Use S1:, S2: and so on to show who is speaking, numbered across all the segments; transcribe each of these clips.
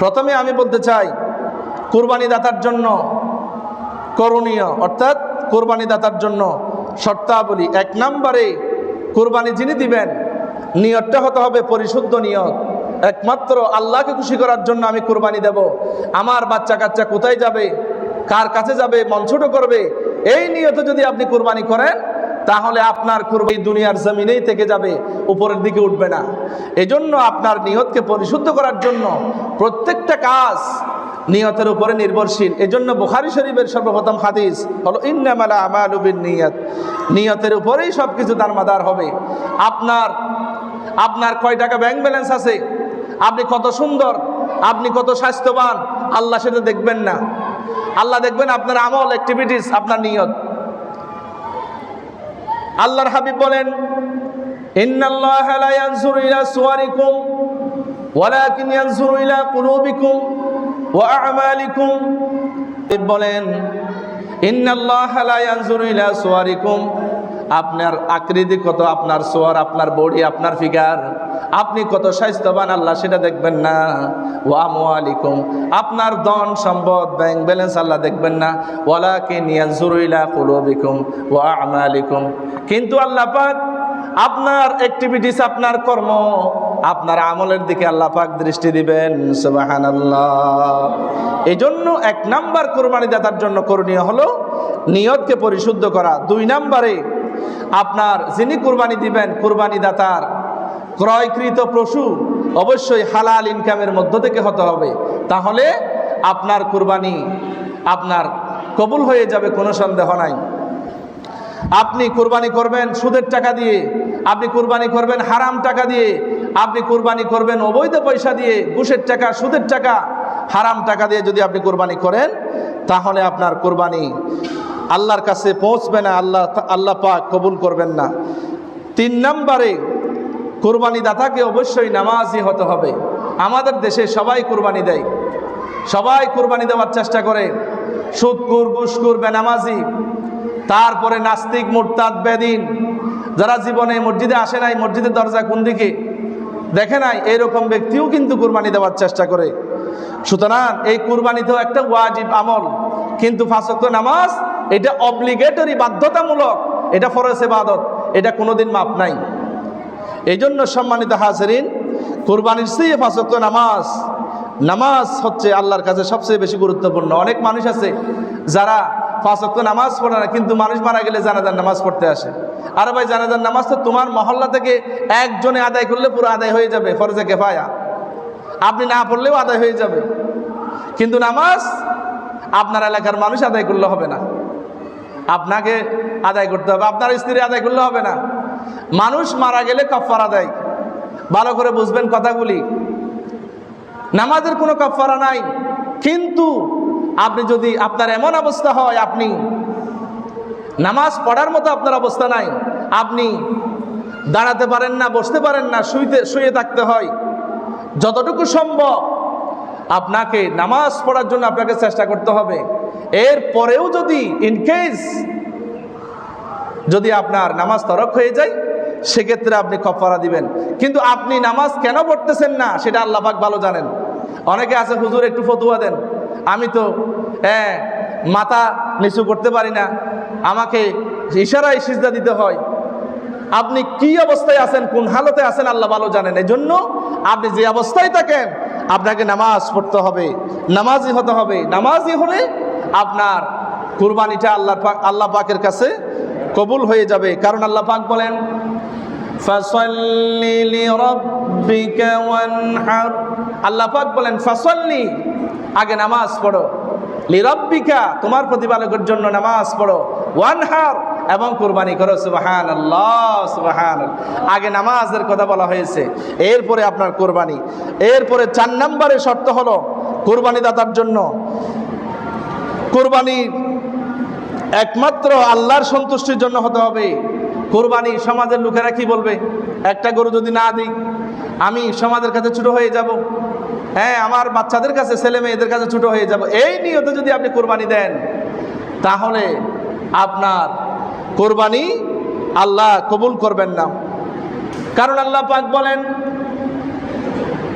S1: প্রথমে আমি বলতে চাই কুরবানি দাতার জন্য করণীয়, অর্থাৎ কোরবানি দাতার জন্য শর্তাবলী। এক নম্বরে, কোরবানি যিনি দিবেন, নিয়তটা হতে হবে পরিশুদ্ধ নিয়ত। একমাত্র আল্লাহকে খুশি করার জন্য আমি কোরবানি দেব। আমার বাচ্চা কাচ্চা কোথায় যাবে? কার কাছে যাবে? মন ছোট করবে? এই নিয়তে যদি আপনি কোরবানি করেন তাহলে আপনার কুরবানি দুনিয়ার জমিনেই থেকে যাবে, উপরের দিকে উঠবে না। এজন্য আপনার নিয়তকে পরিশুদ্ধ করার জন্য প্রত্যেকটা কাজ নিয়তের উপরে নির্ভরশীল। এজন্য বুখারি শরীফের সর্বপ্রথম হাদিস হলো, ইন্নামালা আমালুবিন নিয়ত নিয়তের উপরেই সব কিছু দারমাদার হবে। আপনার আপনার কয় টাকা ব্যাংক ব্যালেন্স আছে? আপনি কত সুন্দর, আপনি কত স্বাস্থ্যবান, আল্লাহ সেটা দেখবেন না। আল্লাহ দেখবেন আপনার আমল অ্যাক্টিভিটিস আপনার নিয়ত। আল্লাহর হাবিব বলেন, ইন্নাল্লাহ লা ইয়ানজুরু ইলা সুওয়ারিকুম ওয়ালাকিন ইয়ানজুরু ইলা কুলুবিকুম ওয়া আমালিকুম। বলেন, ইন্নাল্লাহ লা ইয়ানজুরু ইলা সুওয়ারিকুম আপনার আকৃতি কত? আপনার সোয়ার, আপনার বডি, আপনার ফিগার। আপনি কত স্বাস্থ্যবান, আল্লাহ সেটা দেখবেন না। ও আমুয়ালিকুম আপনার ধন সম্পদ, ব্যাংক ব্যালেন্স আল্লাহ দেখবেন না। ওয়ালাকে নিয়াজুরুইলা কুলুবিকুম ও আমালিকুম। কিন্তু আল্লাহ পাক আপনার অ্যাক্টিভিটিস আপনার কর্ম, আপনার আমলের দিকে আল্লাহ পাক দৃষ্টি দিবেন সুবাহান আল্লাহ এই জন্য এক নাম্বার কোরবানি দাতার জন্য করণীয় হলো নিয়তকে পরিশুদ্ধ করা। দুই নাম্বারে আপনার যিনি কোরবানি দিবেন কোরবানি দাতার ক্রয়কৃত পশু অবশ্যই হালাল ইনকামের মধ্য থেকে হতে হবে। তাহলে আপনার কোরবানি আপনার কবুল হয়ে যাবে, কোনো সন্দেহ নাই। আপনি কোরবানি করবেন সুদের টাকা দিয়ে, আপনি কোরবানি করবেন হারাম টাকা দিয়ে, আপনি কোরবানি করবেন অবৈধ পয়সা দিয়ে, ঘুষের টাকা, সুদের টাকা, হারাম টাকা দিয়ে যদি আপনি কোরবানি করেন, তাহলে আপনার কোরবানি আল্লাহর কাছে পৌঁছবে না, আল্লাহ আল্লাহ পাক কবুল করবেন না। তিন নম্বরে কোরবানি দাতাকে অবশ্যই নামাজি হতে হবে। আমাদের দেশে সবাই কোরবানি দেয়। সবাই কোরবানি দেওয়ার চেষ্টা করে। সুদকুর গুসকুর বেনামাজি। তারপরে নাস্তিক, মোরতাদ, বেদিন। যারা জীবনে মসজিদে আসে নাই, মসজিদের দরজা কোন দিকে? দেখে নাই, এরকম ব্যক্তিও কিন্তু কোরবানি দেওয়ার চেষ্টা করে। সুতরাং এই কোরবানিতেও একটা ওয়াজিব আমল। কিন্তু ফাঁসক্ত নামাজ, এটা অব্লিগেটরি বাধ্যতামূলক। এটা ফরজ এবাদত এটা কোনোদিন মাপ নাই। এই জন্য সম্মানিত হাজরিন, কোরবানির চেয়ে ফাঁসক্ত নামাজ। নামাজ হচ্ছে আল্লাহর কাছে সবচেয়ে বেশি গুরুত্বপূর্ণ। অনেক মানুষ আছে যারা ফাঁসক্ত নামাজ পড়ে না, কিন্তু মানুষ মারা গেলে জানাজার নামাজ পড়তে আসে। আর ভাই, জানাজার নামাজ তো তোমার মহল্লা থেকে একজনে আদায় করলে পুরো আদায় হয়ে যাবে, ফরজে কেফায়া। আপনি না পড়লেও আদায় হয়ে যাবে। কিন্তু নামাজ আপনার এলাকার মানুষ আদায় করলে হবে না। আপনাকে আদায় করতে হবে, আপনার স্ত্রী আদায় করলে হবে না। মানুষ মারা গেলে কফারা দেয়। ভালো করে বুঝবেন কথাগুলি। নামাজের কোনো কফারা নাই। কিন্তু আপনি যদি আপনার এমন অবস্থা হয়, আপনি নামাজ পড়ার মতো আপনার অবস্থা নাই। আপনি দাঁড়াতে পারেন না, বসতে পারেন না, শুইতে, শুয়ে থাকতে হয়। যতটুকু সম্ভব আপনাকে নামাজ পড়ার জন্য আপনাকে চেষ্টা করতে হবে। এর পরেও যদি ইনকেস যদি আপনার নামাজ তরক হয়ে যায়, সেক্ষেত্রে আপনি কফারা দিবেন। কিন্তু আপনি নামাজ কেন পড়তেছেন না, সেটা আল্লাহ পাক ভালো জানেন। অনেকে আছে, হুজুর, একটু ফতুয়া দেন। আমি তো হ্যাঁ মাথা নিচু করতে পারি না। আমাকে ইশারায় সিজদা দিতে হয়। আপনি কি অবস্থায় আছেন, কোন হালতে আছেন, আল্লাহ ভালো জানেন। এই জন্য আপনি যে অবস্থায় থাকেন, আপনাকে নামাজ পড়তে হবে। নামাজি হতে হবে। নামাজি হলে আপনার কুরবানিটা আল্লাহ আল্লাহ পাকের কাছে কবুল হয়ে যাবে। কারণ আল্লাহ পাক বলেন আল্লাহ পাক বলেন, ফাসল্লি, আগে নামাজ পড়ো। লিরাব্বিকা, তোমার প্রতিপালকের জন্য নামাজ পড়ো। ওয়ানহার, এবং কোরবানি করো। সুবাহান আল্লাহ সুবাহান আগে নামাজের কথা বলা হয়েছে। এরপরে আপনার কোরবানি। এরপরে চার নম্বরে শর্ত হলো কোরবানি দাতার জন্য। কোরবানি একমাত্র আল্লাহর সন্তুষ্টির জন্য হতে হবে কোরবানি সমাজের লোকেরা কি বলবে একটা গরু যদি না দিই আমি সমাজের কাছে ছোট হয়ে যাব হ্যাঁ আমার বাচ্চাদের কাছে ছেলে মেয়েদের কাছে ছোট হয়ে যাব এই নিয়তে যদি আপনি কোরবানি দেন তাহলে আপনার কোরবানি আল্লাহ কবুল করবেন না কারণ আল্লাহ পাক বলেন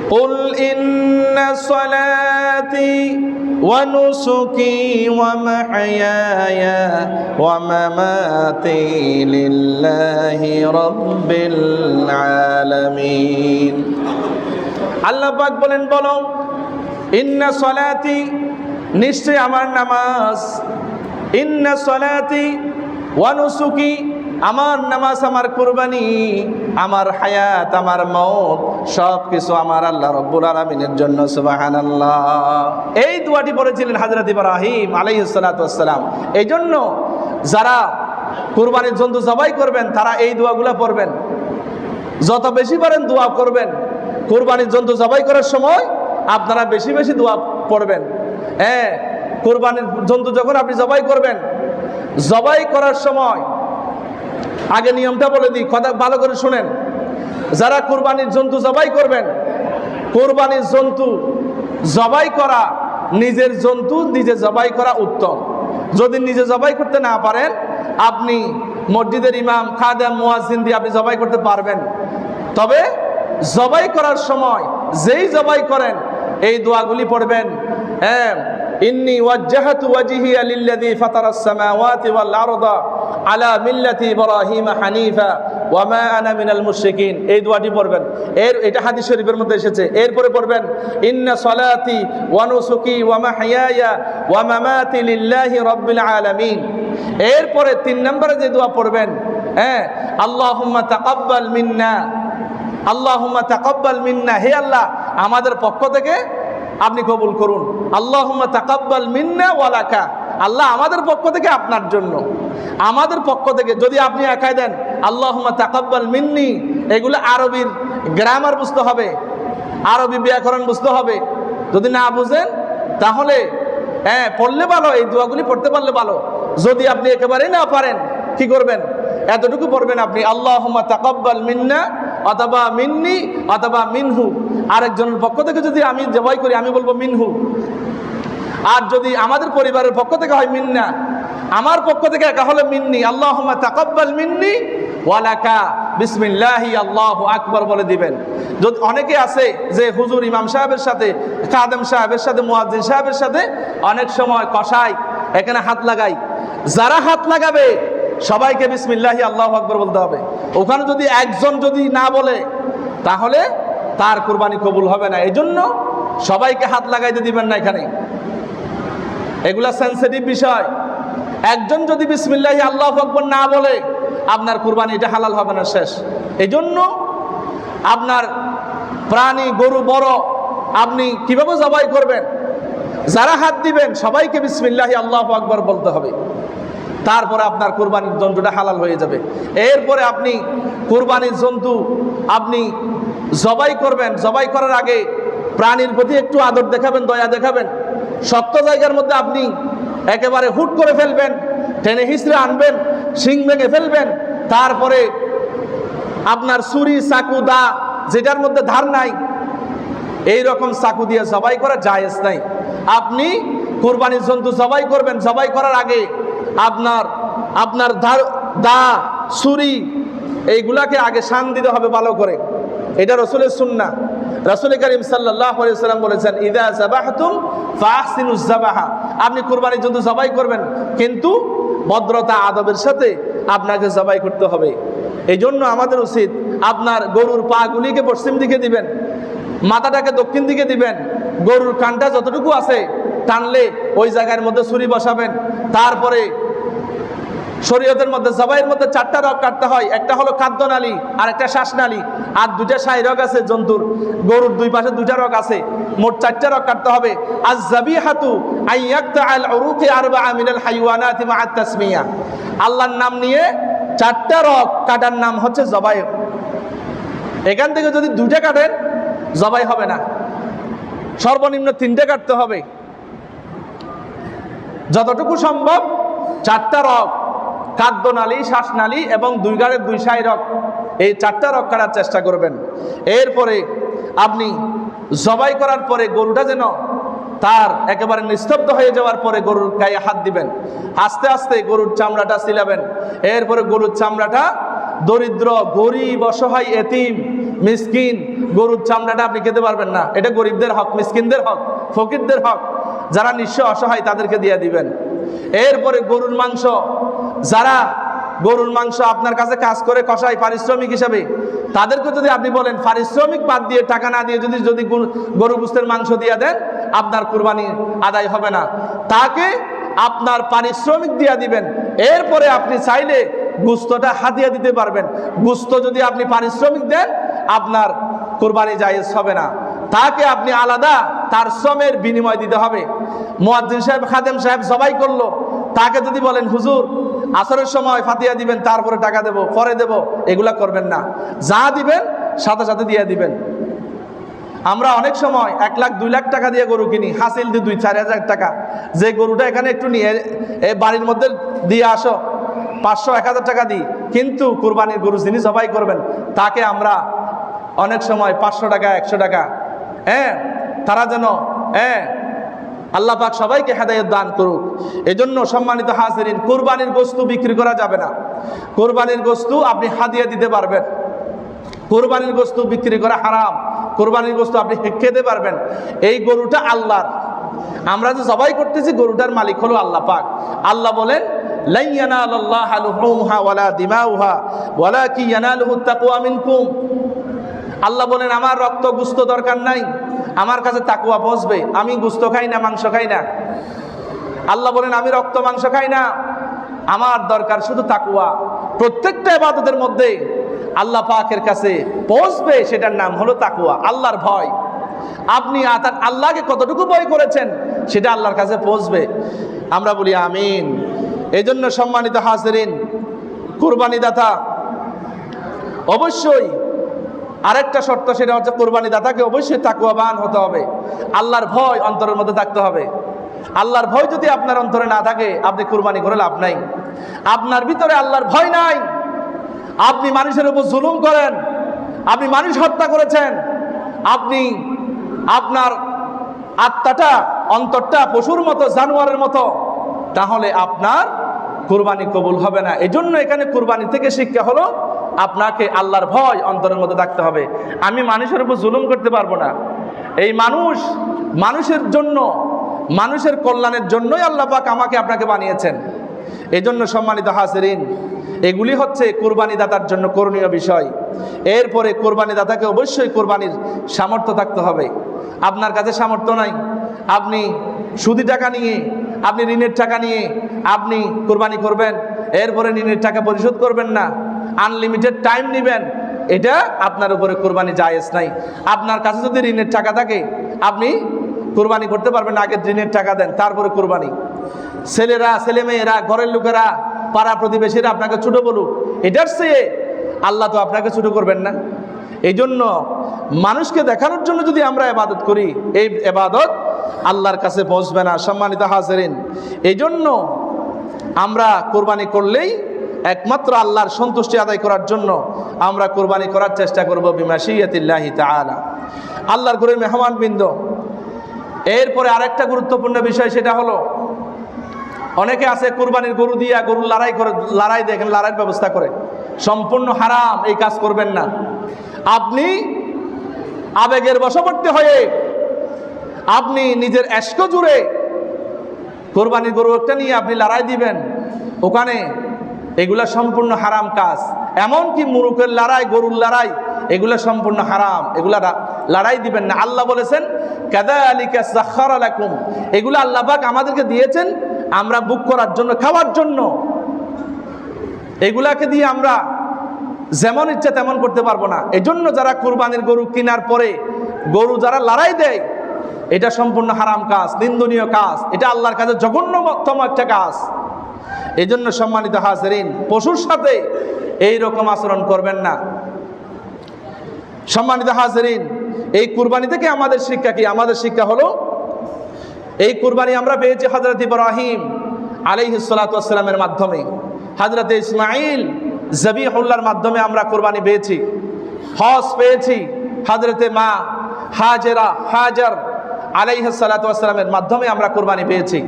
S1: قل إن صلاتي ونسكي ومحياي ومماتي لله رب العالمين আল্লাহ পাক বলেন বলো ইন্না সলাতি নিশ্চয় আমার নামাজ ইন্না সলাতি ওয়ানুসুকি আমার নামাজ, আমার কুরবানি, আমার হায়াত, আমার মত সব কিছু আমার আল্লাহ রব্বুল আলমিনের জন্য সুবাহান আল্লাহ এই দোয়াটি পড়েছিলেন হাজরত ইব্রাহিম আলাইসালাম এই জন্য যারা কুরবানির জন্তু জবাই করবেন, তারা এই দোয়াগুলো পড়বেন। যত বেশি পারেন দোয়া করবেন। কোরবানির জন্তু জবাই করার সময় আপনারা বেশি বেশি দোয়া পড়বেন। হ্যাঁ কোরবানির জন্তু যখন আপনি জবাই করবেন, জবাই করার সময় আগে নিয়মটা বলে দিই, কথা ভালো করে শুনেন। যারা কোরবানির জন্তু জবাই করবেন, কোরবানির জন্তু জবাই করা নিজের জন্তু, নিজে জবাই করা উত্তম। যদি নিজে জবাই করতে না পারেন, আপনি মসজিদের ইমাম, খাদেম মুয়াজিন দিয়ে আপনি জবাই করতে পারবেন। তবে জবাই করার সময় যেই জবাই করেন, এই দোয়াগুলি পড়বেন হ্যাঁ ইন্নি ওয়াজ্জাহাতু ওয়াজহিয়া লিল্লাযী ফাতারাস সামাওয়াতি ওয়াল আরদা আলা মিল্লাতি ইব্রাহিম হানিফা ওয়া মা আনা মিনাল মুশরিকিন। এই দোয়াটি পড়বেন। এর এটা হাদিস শরীফের মধ্যে এসেছে। এরপরে পড়বেন, ইন্না সলাতি ওয়া নুসুকি ওয়া মাহইয়ায়া ওয়া মামাতি এরপরে তিন নম্বরে যে দোয়া পড়বেন হ্যাঁ আল্লাহুম্মা তাকাব্বাল মিন্না। আল্লাহুম্মা তাকাব্বাল মিন্না। হে আল্লাহ, আমাদের পক্ষ থেকে আপনি কবুল করুন। আল্লাহুম্মা তাকাব্বাল মিন্না ওয়ালাকা আল্লাহ আমাদের পক্ষ থেকে আপনার জন্য। আমাদের পক্ষ থেকে যদি আপনি একাই দেন, আল্লাহুম্মা তাকাব্বাল মিন্নি, এগুলো আরবির গ্রামার বুঝতে হবে, আরবি ব্যাকরণ বুঝতে হবে। যদি না বুঝেন, তাহলে হ্যাঁ পড়লে ভালো, এই দোয়াগুলি পড়তে পারলে ভালো। যদি আপনি একেবারেই না পারেন, কি করবেন? এতটুকু পড়বেন আপনি, আল্লাহুম্মা তাকাব্বাল মিন্না, অথবা মিন্নি, অথবা মিনহু। আরেকজনের পক্ষ থেকে যদি আমি জবাই করি, আমি বলব মিনহু। আর যদি আমাদের পরিবারের পক্ষ থেকে হয় মিন্না, আমার পক্ষ থেকে একা হলে মিন্নি। আল্লাহ তাকাব্বাল মিন্নি ওয়ালাকা বিসমিল্লাহি, আল্লাহ আকবর বলে দিবেন। যদি অনেকে আছে যে হুজুর ইমাম সাহেবের সাথে কাদেম সাহেবের সাথে, মুয়াজ্জিন সাহেবের সাথে, অনেক সময় কষাই, এখানে হাত লাগাই। যারা হাত লাগাবে, সবাইকে বিসমিল্লাহি, আল্লাহ আকবর বলতে হবে। ওখানে যদি একজন যদি না বলে, তাহলে তার কোরবানি কবুল হবে না। এই জন্য সবাইকে হাত লাগাইতে দিবেন না এখানে। এগুলা সেন্সিটিভ বিষয়। একজন যদি বিসমিল্লাহি আল্লাহ আকবর না বলে, আপনার কুরবানি এটা হালাল হবে না, শেষ। এই জন্য আপনার প্রাণী, গরু, বড়, আপনি কীভাবে জবাই করবেন? যারা হাত দিবেন, সবাইকে বিসমিল্লাহি আল্লাহ আকবর বলতে হবে। তারপরে আপনার কোরবানির জন্তুটা হালাল হয়ে যাবে। এরপরে আপনি কোরবানির জন্তু আপনি জবাই করবেন। জবাই করার আগে প্রাণীর প্রতি একটু আদর দেখাবেন, দয়া দেখাবেন। সত্য জায়গার মধ্যে আপনি একেবারে হুট করে ফেলবেন, টেনে হিসড়ে আনবেন, শিং ভেঙে ফেলবেন, তারপরে আপনার সুরি চাকু, দা, যেটার মধ্যে ধার নাই এই রকম চাকু দিয়ে জবাই করা জায়েজ নাই। আপনি কোরবানির জন্তু জবাই করবেন, জবাই করার আগে আপনার আপনার ধার, দা, ছুরি, এইগুলাকে আগে শান দিতে হবে ভালো করে। এটা রসুলের সুন্না রসুল করিম সাল্লাম বলেছেন জাবাহাতুম আপনি কোরবানির জন্তু জবাই করবেন, কিন্তু ভদ্রতা আদবের সাথে আপনাকে জবাই করতে হবে। এই জন্য আমাদের উচিত আপনার গরুর পাগুলিকে পশ্চিম দিকে দিবেন, মাথাটাকে দক্ষিণ দিকে দিবেন, গরুর কানটা যতটুকু আছে টানলে ওই জায়গার মধ্যে ছুরি বসাবেন, তারপরে শরীয়তের মধ্যে, জবাইয়ের মধ্যে চারটা রগ কাটতে হয়। একটা হলো খাদ্যনালী আর একটা শ্বাসনালী আর দুটা সাই রগ আছে জন্তুর। গরুর দুই পাশে দুটা রগ আছে। মোট চারটা রগ কাটতে হবে। আজ জাবি হাতু আল্লাহর নাম নিয়ে চারটা রগ কাটার নাম হচ্ছে জবাই। এখান থেকে যদি দুইটা কাটেন, জবাই হবে না। সর্বনিম্ন তিনটে কাটতে হবে। যতটুকু সম্ভব চারটা রক খাদ্যনালী শ্বাসনালী এবং দুই গাড়ের দুই সাই রক এই চারটা রক কাটার চেষ্টা করবেন। এরপরে আপনি জবাই করার পরে গরুটা যেন তার একেবারে নিস্তব্ধ হয়ে যাওয়ার পরে গরুর গায়ে হাত দিবেন। আস্তে আস্তে গরুর চামড়াটা সিলাবেন। এরপরে গরুর চামড়াটা দরিদ্র, গরিব, অসহায়, এতিম, মিসকিন, গরুর চামড়াটা আপনি খেতে পারবেন না। এটা গরিবদের হক, মিসকিনদের হক, ফকিরদের হক। যারা নিঃস্ব অসহায় তাদেরকে দিয়ে দিবেন। এরপরে গরুর মাংস যারা গরুর মাংস আপনার কাছে কাজ করে কষায় পারিশ্রমিক হিসাবে, তাদেরকে যদি আপনি বলেন, পারিশ্রমিক বাদ দিয়ে, টাকা না দিয়ে যদি যদি গরু- গুস্তের মাংস দিয়ে দেন, আপনার কুরবানি আদায় হবে না। তাকে আপনার পারিশ্রমিক দিয়ে দিবেন। এরপরে আপনি চাইলে গুস্তটা হাতিয়ে দিতে পারবেন। গুস্ত যদি আপনি পারিশ্রমিক দেন, আপনার কোরবানি জায়েজ হবে না। তাকে আপনি আলাদা তার শ্রমের বিনিময় দিতে হবে। মোয়াজ্জিন সাহেব, খাদেম সাহেব সবাই করল। তাকে যদি বলেন, হুজুর আসরের সময় ফাতিয়া দিবেন, তারপরে টাকা দেব, পরে দেব, এগুলা করবেন না। যা দিবেন, সাথে সাথে দিয়ে দিবেন। আমরা অনেক সময় এক লাখ, দুই লাখ টাকা দিয়ে গরু কিনি, হাসিল দিয়ে দুই, চার হাজার টাকা। যে গরুটা এখানে একটু নিয়ে, এ বাড়ির মধ্যে দিয়ে আসো, পাঁচশো, এক হাজার টাকা দিই, কিন্তু কুরবানির গরু যিনি জবাই করবেন, তাকে আমরা অনেক সময় পাঁচশো টাকা, একশো টাকা হ্যাঁ তারা যেন হ্যাঁ আল্লাহ পাক সবাইকে হেদায়ত দান করুক। এজন্য সম্মানিত হাজিরিন, কোরবানির বস্তু বিক্রি করা যাবে না। কোরবানির বস্তু আপনি হাদিয়া দিতে পারবেন। কোরবানির বস্তু বিক্রি করা হারাম। কোরবানির বস্তু আপনি খেতে পারবেন। এই গরুটা আল্লাহর। আমরা যে সবাই করতেছি, গরুটার মালিক হলো আল্লাহ পাক। আল্লাহ বলেন লাই ইয়ানালাল্লাহা লুহুমুহা ওয়ালা দিমাউহা, ওয়ালাকি ইয়ানালুহুত তাকওয়া মিনকুম। আল্লাহ বলেন, আমার রক্ত গুস্ত দরকার নাই। আমার কাছে তাকুয়া পৌঁছবে আমি গুস্ত খাই না, মাংস খাই না। আল্লাহ বলেন, আমি রক্ত, মাংস খাই না। আমার দরকার শুধু তাকুয়া প্রত্যেকটা ইবাদতের মধ্যে আল্লাহ পাকের কাছে পৌঁছবে সেটার নাম হলো তাকুয়া আল্লাহর ভয়। আপনি আল্লাহকে কতটুকু ভয় করেছেন, সেটা আল্লাহর কাছে পৌঁছবে আমরা বলি, আমিন। এই জন্য সম্মানিত হাজরিন কুরবানি দাতা অবশ্যই আরেকটা শর্ত সেটা হচ্ছে কোরবানি দাতাকে অবশ্যই তাকুয়াবান হতে হবে। আল্লাহর ভয় অন্তরের মধ্যে থাকতে হবে। আল্লাহর ভয় যদি আপনার অন্তরে না থাকে, আপনি কোরবানি করে লাভ নাই। আপনার ভিতরে আল্লাহর ভয় নাই। আপনি মানুষের উপর জুলুম করেন। আপনি মানুষ হত্যা করেছেন। আপনি আপনার আত্মাটা, অন্তরটা পশুর মতো, জানোয়ারের মতো, তাহলে আপনার কুরবানি কবুল হবে না। এজন্য এখানে কুরবানি থেকে শিক্ষা হলো আপনাকে আল্লাহর ভয় অন্তরের মধ্যে থাকতে হবে। আমি মানুষের উপর জুলুম করতে পারব না। এই মানুষ, মানুষের জন্য, মানুষের কল্যাণের জন্যই আল্লাহ পাক আমাকে আপনাকে বানিয়েছেন। এই জন্য সম্মানিত হাসিরিন এগুলি হচ্ছে কোরবানি দাতার জন্য করণীয় বিষয়। এরপরে কোরবানি দাতাকে অবশ্যই কোরবানির সামর্থ্য থাকতে হবে। আপনার কাছে সামর্থ্য নাই। আপনি সুদি টাকা নিয়ে, আপনি ঋণের টাকা নিয়ে, আপনি কোরবানি করবেন। এরপরে ঋণের টাকা পরিশোধ করবেন না। আনলিমিটেড টাইম নেবেন, এটা আপনার উপরে কোরবানি জায়েজ নাই। আপনার কাছে যদি ঋণের টাকা থাকে, আপনি কোরবানি করতে পারবেন, আগে ঋণের টাকা দেন, তারপরে কোরবানি। ছেলেরা ছেলে মেয়েরা ঘরের লোকেরা, পাড়া প্রতিবেশীরা আপনাকে ছোট বলুক, এটার চেয়ে আল্লাহ তো আপনাকে ছোট করবেন না। এই জন্য মানুষকে দেখানোর জন্য যদি আমরা এবাদত করি, এই এবাদত আল্লাহর কাছে পৌঁছবে না, সম্মানিত হাজারিন। এই জন্য আমরা কোরবানি করলেই একমাত্র আল্লাহর সন্তুষ্টি আদায় করার জন্য আমরা কোরবানি করার চেষ্টা করব বিমাশিয়াতিল্লাহি তাআলা। আল্লাহর ঘরের মেহমান বৃন্দ এরপরে আরেকটা গুরুত্বপূর্ণ বিষয় সেটা হলো, অনেকে আছে কোরবানির গরু দিয়া গরু লড়াই করে, লড়াই দেখেন লড়াইয়ের ব্যবস্থা করে। সম্পূর্ণ হারাম, এই কাজ করবেন না। আপনি আবেগের বশবর্তী হয়ে, আপনি নিজের এস্ক জুড়ে কোরবানির গরু একটা নিয়ে আপনি লড়াই দিবেন। ওখানে এগুলা সম্পূর্ণ হারাম কাজ। এমনকি মুরুকের লড়াই, গরুর লড়াই, এগুলা সম্পূর্ণ হারাম। এগুলা লড়াই দিবেন না। আল্লাহ বলেছেন কাদা আলিকা সাক্ষর আলাকুম এগুলো আল্লাহ পাক আমাদেরকে দিয়েছেন আমরা বুক করার জন্য, খাওয়ার জন্য। এগুলাকে দিয়ে আমরা যেমন ইচ্ছা তেমন করতে পারব না। এজন্য যারা কুরবানির গরু কেনার পরে গরু যারা লড়াই দেয়, এটা সম্পূর্ণ হারাম কাজ, নিন্দনীয় কাজ। এটা আল্লাহর কাছে জঘন্যতম একটা কাজ। এই জন্য সম্মানিত হাজরিন, পশুর সাথে এই রকম আচরণ করবেন না। সম্মানিত হাজরিন, এই কুরবানি থেকে আমাদের শিক্ষা কি? আমাদের শিক্ষা হলো, এই কুরবানি আমরা পেয়েছি হজরত ইব্রাহিম আলাইহিসালামের মাধ্যমে। হজরত ইসমাইল জবিহুল্লার মাধ্যমে আমরা কোরবানি পেয়েছি। হজ পেয়েছি হজরতে মা হাজেরা হাজার আলাইহাসালামের মাধ্যমে আমরা কোরবানি পেয়েছি।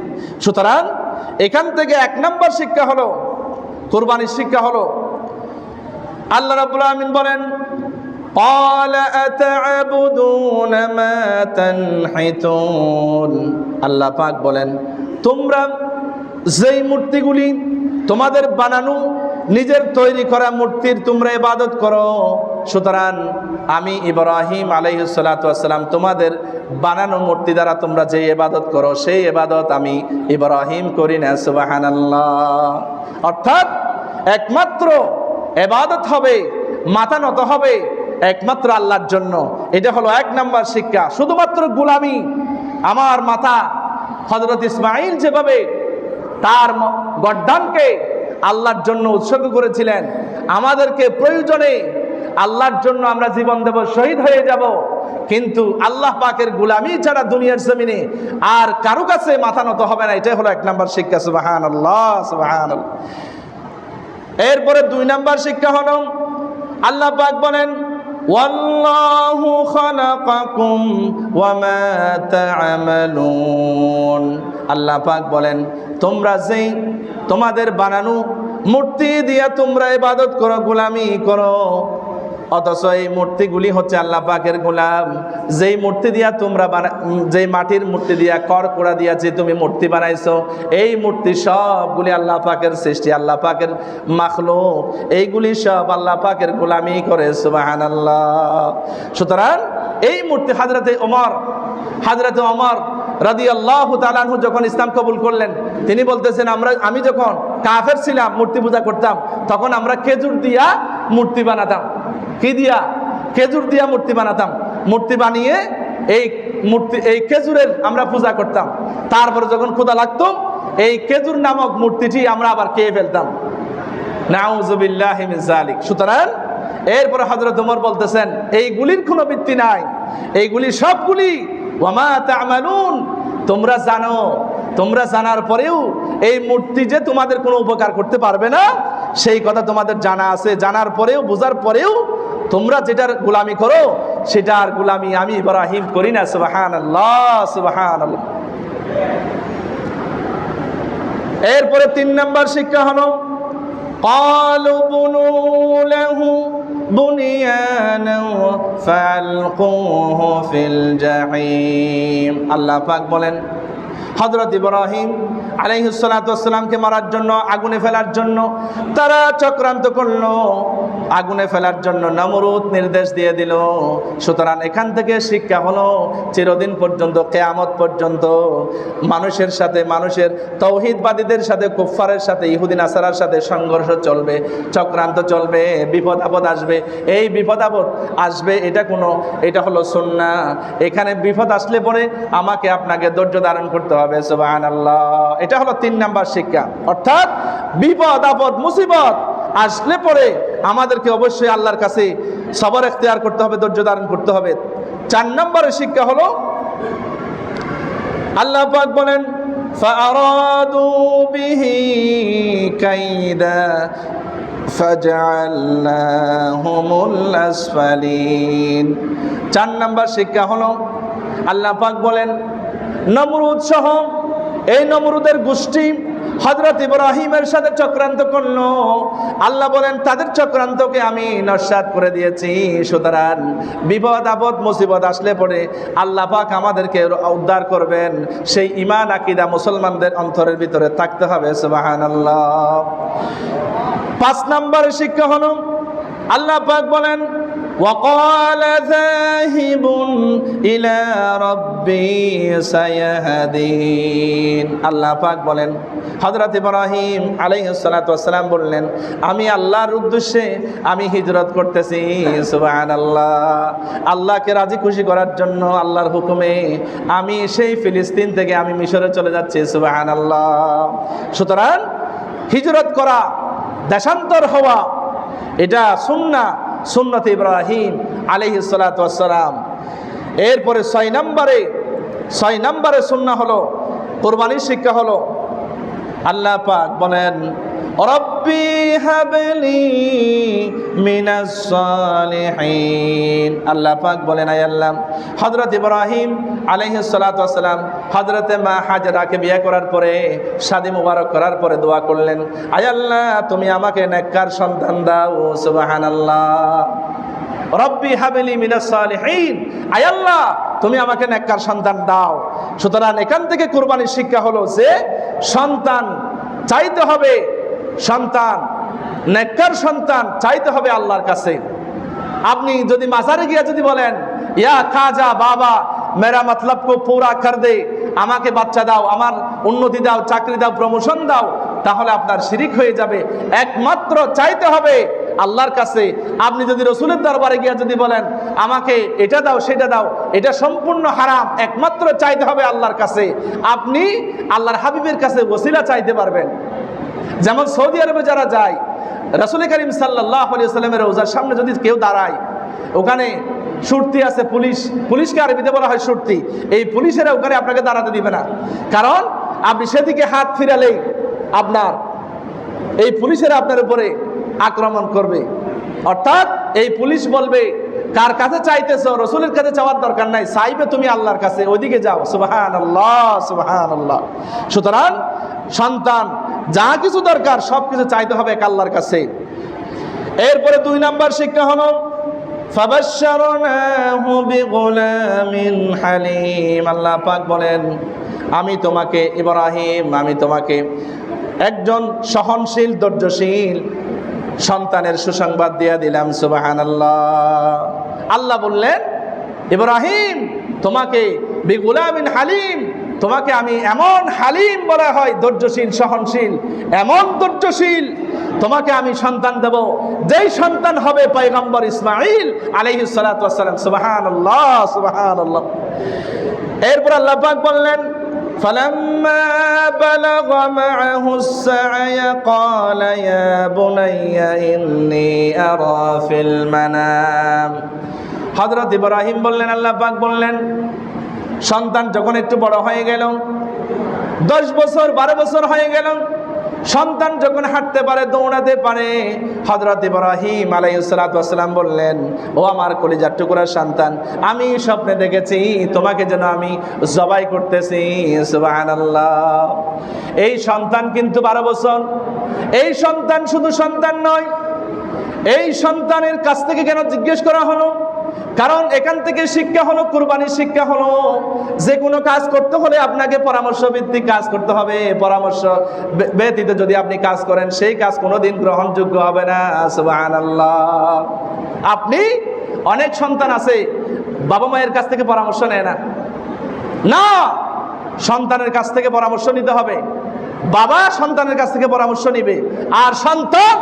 S1: সুতরাং এখান থেকে এক নম্বর শিক্ষা হলো, কোরবানির শিক্ষা হলো। আল্লাহ রাবুল আহমিন বলেন আল্লাহ পাক বলেন, তোমরা যেই মূর্তিগুলি তোমাদের বানানো, নিজের তৈরি করা মূর্তির তোমরা ইবাদত করো। সুতরাং আমি ইব্রাহিম আলাইসালাম তোমাদের বানানো মূর্তি দ্বারা তোমরা যে এবাদত করো, সেই এবাদত আমি ইব্রাহিম করি না সুবাহান অর্থাৎ একমাত্র এবাদত হবে, মাথা নত হবে একমাত্র আল্লাহর জন্য। এটা হলো এক নাম্বার শিক্ষা। শুধুমাত্র গুলামি, আমার মাথা হজরত ইসমাইল যেভাবে তার গড্ডানকে আল্লাহর জন্য উৎসর্গ করেছিলেন, আমাদেরকে প্রয়োজনে আল্লাহর জন্য আমরা জীবন দেব, শহীদ হয়ে যাব। কিন্তু আল্লাহ পাকের গুলামি ছাড়া দুনিয়ার জমিনে আর কারও কাছে মাথা নত হবে না, এটাই হলো এক নম্বর শিক্ষা সুবাহান আল্লাহ এরপরে দুই নম্বর শিক্ষা হলো, আল্লাহ পাক বলেন আল্লাহ পাক বলেন, তোমরা যেই তোমাদের বানানো মূর্তি দিয়া তোমরা ইবাদত করো, গোলামি করো অথচ এই মূর্তিগুলি হচ্ছে আল্লাহ পাকের গোলাম। যেই মূর্তি দিয়া তোমরা বানা যেই মাটির মূর্তি দিয়া কর কোড়া দিয়া যে তুমি মূর্তি বানাইছো, এই মূর্তি সবগুলি আল্লাহ পাকের সৃষ্টি, আল্লাহ পাকের মাখলো এইগুলি সব আল্লাহ পাকের গোলামি করে সুবাহান আল্লাহ সুতরাং এই মূর্তি হাজরাতে ওমর, হাজরতে ওমর রাদি আল্লাহ তালানহু যখন ইসলাম কবুল করলেন, তিনি বলতেছেন, আমরা আমি যখন কাফের ছিলাম, মূর্তি পূজা করতাম, তখন আমরা খেজুর দিয়া মূর্তি বানাতাম। কি দিয়া? খেজুর দিয়া মূর্তি বানাতাম। মূর্তি বানিয়ে এই মূর্তি এই খেজুরের আমরা পূজা করতাম। তারপরে যখন ক্ষুদা লাগতো, এই খেজুর নামক মূর্তিটি আমরা আবার খেয়ে ফেলতাম। নাউজুবিল্লাহি যালিক। সুতরাং এরপরে হযরত ওমর বলতেছেন এইগুলির কোনো ভিত্তি নাই। এইগুলি সবগুলি ওয়ামা তা'মালুন। তোমরা জানো, তোমরা জানার পরেও এই মূর্তি যে তোমাদের কোনো উপকার করতে পারবে না, সেই কথা তোমাদের জানা আছে। জানার পরেও, বোঝার পরেও তোমরা যেটার গোলামি করো সেটার গোলামি আমি ইব্রাহিম করি না সুবহানাল্লাহ সুবহানাল্লাহ এরপরে তিন নাম্বার শিক্ষা হলো قالوا بنوا له بنيانا فالقوه في الجحيم আল্লাহ পাক বলেন হজরত ইব্রাহিম আলাইহিসালামকে মারার জন্য, আগুনে ফেলার জন্য তারা চক্রান্ত করল। আগুনে ফেলার জন্য নমরুদ নির্দেশ দিয়ে দিল। সুতরাং এখান থেকে শিক্ষা হলো, চিরদিন পর্যন্ত, কেয়ামত পর্যন্ত মানুষের সাথে, মানুষের তৌহিদবাদীদের সাথে, কুফফারের সাথে ইহুদিন আসারার সাথে সংঘর্ষ চলবে, চক্রান্ত চলবে, বিপদ আপদ আসবে। এই বিপদ আপদ আসবে, এটা কোনো, এটা হলো সুন্না এখানে বিপদ আসলে পরে আমাকে আপনাকে ধৈর্য ধারণ করতে হবে। সুবাহান আল্লাহ এটা হলো তিন নাম্বার শিক্ষা অর্থাৎ বিপদ আপদ মুসিবত আসলে পরে আমাদেরকে অবশ্যই আল্লাহর কাছে সবর এখতিয়ার করতে হবে ধৈর্য ধারণ করতে হবে চার নম্বরের শিক্ষা হলো আল্লাহ পাক বলেন فأرادوا به كيدا فجعلناهم الأسفلين চার নাম্বার শিক্ষা হলো আল্লাহ পাক বলেন নমরুদ সহ এই নমরুদের গোষ্ঠী হজরত ইব্রাহিমের সাথে চক্রান্ত করল। আল্লাহ বলেন, তাদের চক্রান্তকে আমি নস্বাত করে দিয়েছি। সুতরাং বিপদ, আপদ, মুসিবত আসলে পরে আল্লাহ পাক আমাদেরকে উদ্ধার করবেন। সেই ইমান আকিদা মুসলমানদের অন্তরের ভিতরে থাকতে হবে। সুবাহান আল্লাহ পাঁচ নম্বরের শিক্ষা হলো, আল্লাহ পাক বলেন وقال ذاهب إلى ربي سيهدين আল্লাহ পাক বলেন হযরত ইব্রাহিম আলাইহিস সালাতু ওয়াসসালাম বললেন আমি আল্লাহর উদ্দেশ্যে আমি হিজরত করতেছি সুবহানাল্লাহ আল্লাহকে রাজি খুশি করার জন্য আল্লাহর হুকুমে আমি সেই ফিলিস্তিন থেকে আমি মিশরে চলে যাচ্ছি সুবহানাল্লাহ সুতরাং হিজরত করা দেশান্তর হওয়া এটা সুন্না সুন্নত ইব্রাহিম আলহি সালাম এরপরে ছয় নম্বরে ছয় নম্বরে সুন্না হলো, কোরবানির শিক্ষা হলো, আল্লাহ পাক বলেন রব্বি হাবলি মিনাস সালিহিন। আল্লাহ পাক বলেন, আয় আল্লাহ, হযরত ইব্রাহিম আলাইহিস সালাতু ওয়াসসালাম হযরতে মা হাজরাকে বিয়ে করার পরে, শাদী মুবারক করার পরে দোয়া করলেন, আয় আল্লাহ, তুমি আমাকে নেককার সন্তান দাও, সুবহানাল্লাহ। রব্বি হাবিলি মিনাস সালিহিন। আয় আল্লাহ, তুমি আমাকে নেককার সন্তান দাও। সুতরাং এখান থেকে কুরবানির শিক্ষা হলো যে, সন্তান চাইতে হবে সন্তান, নেককার সন্তান চাইতে হবে আল্লাহর কাছে। আপনি যদি মাজারে গিয়ে যদি বলেন, ইয়া খাজা বাবা, মেরা মতলব কো পুরা কর দে, আমাকে বাচ্চা দাও, আমার উন্নতি দাও, চাকরি দাও প্রমোশন দাও, তাহলে আপনার শিরিক হয়ে যাবে। একমাত্র চাইতে হবে আল্লাহর কাছে। আপনি যদি রসুলের দরবারে গিয়ে যদি বলেন, আমাকে এটা দাও, সেটা দাও, এটা সম্পূর্ণ হারাম, একমাত্র চাইতে হবে আল্লাহর কাছে। আপনি আল্লাহর হাবিবের কাছে ওসিলা চাইতে পারবেন। যেমন সৌদি আরবে যারা যায়, রাসুল করিম সাল্লাহ সাল্লামের রোজার সামনে যদি কেউ দাঁড়ায়, ওখানে সুরতি আছে পুলিশ, পুলিশকে আরবিতে বলা হয় সুরতি। এই পুলিশেরা ওখানে আপনাকে দাঁড়াতে দিবে না। কারণ আপনি সেদিকে হাত ফিরালেই আপনার, এই পুলিশেরা আপনার উপরে আক্রমণ করবে। অর্থাৎ এই পুলিশ বলবে, কার কাছে চাইতেছো? রসুলের কাছে চাওয়ার দরকার নাই। চাইবে তুমি আল্লাহর কাছে। ওইদিকে যাও। সুবাহান আল্লাহ সুবাহান আল্লাহ সুতরাং সন্তান যা কিছু দরকার সব কিছু চাইতে হবে এক আল্লাহর কাছে। এরপরে দুই নাম্বার শিক্ষা হলো আল্লাহ পাক বলেন, আমি তোমাকে ইব্রাহিম, আমি তোমাকে একজন সহনশীল, ধৈর্যশীল সন্তানের সুসংবাদ দিয়া দিলাম সুবাহান আল্লাহ আল্লাহ বললেন, ইব্রাহিম, তোমাকে বিগুলামিন হালিম তোমাকে আমি এমন হালিম বলা হয় ধৈর্যশীল সহনশীল এমন ধৈর্যশীল তোমাকে আমি সন্তান দেব যেই সন্তান হবে পয়গম্বর ইসমাইল আলাইহি সালাম সুবাহান আল্লাহ সুবাহান আল্লাহ এরপর আল্লাহ পাক বললেন فلما بلغ معه السعي قال يا بني إني أرى في المنام হযরত ইব্রাহিম বললেন আল্লাহ পাক বললেন সন্তান যখন একটু বড় হয়ে গেল, দশ বছর, বারো বছর হয়ে গেল, সন্তান যখন হাঁটতে পারে, দৌড়াতে পারে হজরত ইব্রাহিম আলাইসালাম বললেন, ও আমার কলিজার টুকুরার সন্তান, আমি স্বপ্নে দেখেছি, তোমাকে যেন আমি জবাই করতেছি এই সন্তান কিন্তু বারো বছর, এই সন্তান শুধু সন্তান নয়, এই সন্তানের কাছ থেকে কেন জিজ্ঞেস করা হলো? কারণ এখান থেকে শিক্ষা হলো, কুরবানির শিক্ষা হলো। যে কোনো কাজ করতে হলে আপনাকে পরামর্শ ভিত্তিক কাজ করতে হবে। পরামর্শ ব্যতীত যদি আপনি কাজ করেন, সেই কাজ কোনোদিন গ্রহণযোগ্য হবে না। সুবহানাল্লাহ। আপনি অনেক সন্তান আছে, বাবা মায়ের কাছ থেকে পরামর্শ নেয় না। না, সন্তানের কাছ থেকে পরামর্শ নিতে হবে। বাবা সন্তানের কাছ থেকে পরামর্শ নিবে, আর সন্তান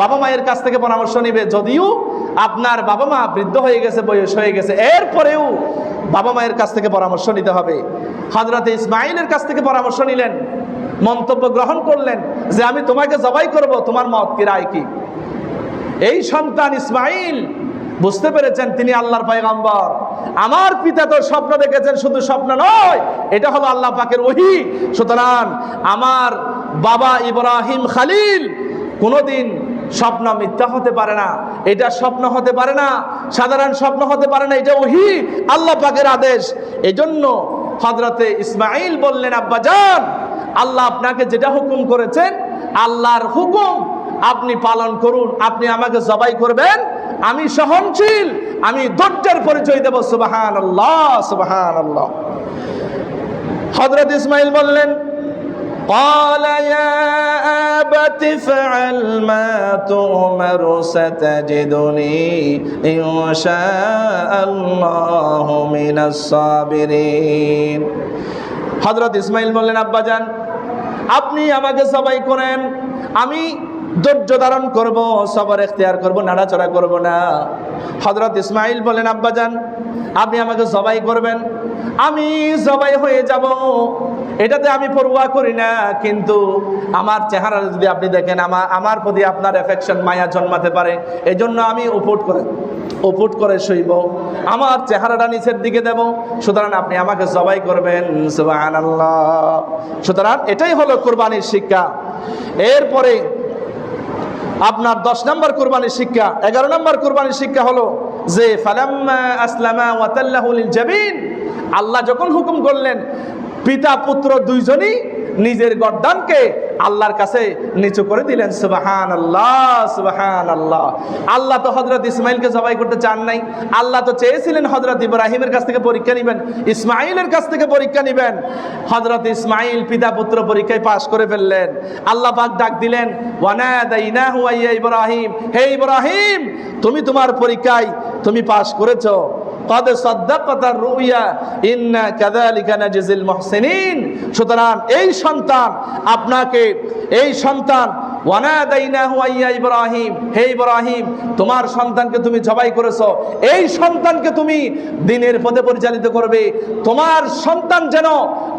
S1: বাবা মায়ের কাছ থেকে পরামর্শ নিবে। যদিও আপনার বাবা মা বৃদ্ধ হয়ে গেছে, বয়স হয়ে গেছে, এরপরেও বাবা মায়ের কাছ থেকে পরামর্শ নিতে হবে। হজরত ইসমাইলের কাছ থেকে পরামর্শ নিলেন, মন্তব্য গ্রহণ করলেন যে, আমি তোমাকে জবাই করব, তোমার মত কি, রায় কি? এই সন্তান ইসমাইল বুঝতে পেরেছেন, তিনি আল্লাহর পয়গম্বর। আমার পিতা তো স্বপ্ন দেখেছেন, শুধু স্বপ্ন নয়, এটা হলো আল্লাহ পাকের ওহি। সুতরাং আমার বাবা ইব্রাহিম খালিল কোনোদিন স্বপ্ন মিথ্যা হতে পারে না, এটা স্বপ্ন হতে পারে না, সাধারণ স্বপ্ন হতে পারে না, এটা ওহি, আল্লাহ পাকের আদেশ। এজন্য হজরতে ইসমাইল বললেন আব্বাজান আল্লাহ আপনাকে যেটা হুকুম করেছেন, আল্লাহর হুকুম আপনি পালন করুন, আপনি আমাকে জবাই করবেন, আমি সহনশীল, আমি ধৈর্যের পরিচয় দেব সুবাহান আল্লাহ সুবাহান আল্লাহ হজরত ইসমাইল বললেন قال يا أبت افعل ما تؤمر ستجدني إن شاء الله من الصابرين হজরত ইসমাইল বললেন আব্বাজান আপনি আমাকে সবাই করেন আমি ধৈর্য ধারণ করব, সবার এখতিয়ার করব, নাড়াচড়া করব না। হজরত ইসমাইল বলেন আব্বাজান আপনি আমাকে জবাই করবেন। আমি জবাই হয়ে যাব। এটাতে আমি পড়ুয়া করি না, কিন্তু আমার চেহারা যদি আপনি দেখেন, আমার আমার প্রতি আপনার এফেকশন মায়া জন্মাতে পারে। এই জন্য আমি উপুট করে উপুট করে শুইব। আমার চেহারাটা নিচের দিকে দেব। সুতরাং আপনি আমাকে জবাই করবেন। সুতরাং এটাই হলো কোরবানির শিক্ষা। এরপরে আপনার দশ নম্বর কোরবানির শিক্ষা, এগারো নম্বর কোরবানির শিক্ষা হলো যে আল্লাহ যখন হুকুম করলেন, পিতা, পুত্র দুইজনই নিজের গর্দানকে আল্লাহর কাছে নিচু করে দিলেন সুবাহান আল্লাহ সুবাহান আল্লাহ আল্লাহ তো হজরত ইসমাইলকে জবাই করতে চান নাই। আল্লাহ তো চেয়েছিলেন হজরত ইব্রাহিমের কাছ থেকে পরীক্ষা নেবেন, ইসমাইলের কাছ থেকে পরীক্ষা নেবেন। হজরত ইসমাইল পিতা পুত্র পরীক্ষায় পাশ করে ফেললেন। আল্লাহ পাক ডাক দিলেন ইব্রাহিম। হে ইব্রাহিম, তুমি তোমার পরীক্ষায় তুমি পাশ করেছ। কদ সাদ্দাকাতার রুইয়া ইন্না কাযালিকা নাজিল মুহসিনিন। সুতরাং এই সন্তান আপনাকে এই সন্তান ইব্রাহিম, হে ইব্রাহিম, তোমার সন্তানকে তুমি জবাই করেছ। এই সন্তানকে তুমি দিনের পথে পরিচালিত করবে। তোমার সন্তান যেন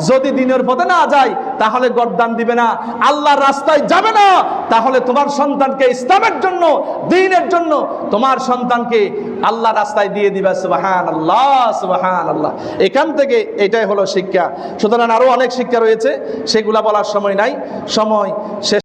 S1: যদি দিনের পথে না যায়, তাহলে গরদান দিবে না। আল্লাহর রাস্তায় যাবে না। তাহলে তোমার সন্তানকে ইসলামের জন্য, দিনের জন্য তোমার সন্তানকে আল্লাহ রাস্তায় দিয়ে দিবে। সুবাহান আল্লাহ সুবাহান আল্লাহ এখান থেকে এটাই হলো শিক্ষা। সুতরাং আরও অনেক শিক্ষা রয়েছে। সেগুলা বলার সময় নাই। সময় শেষ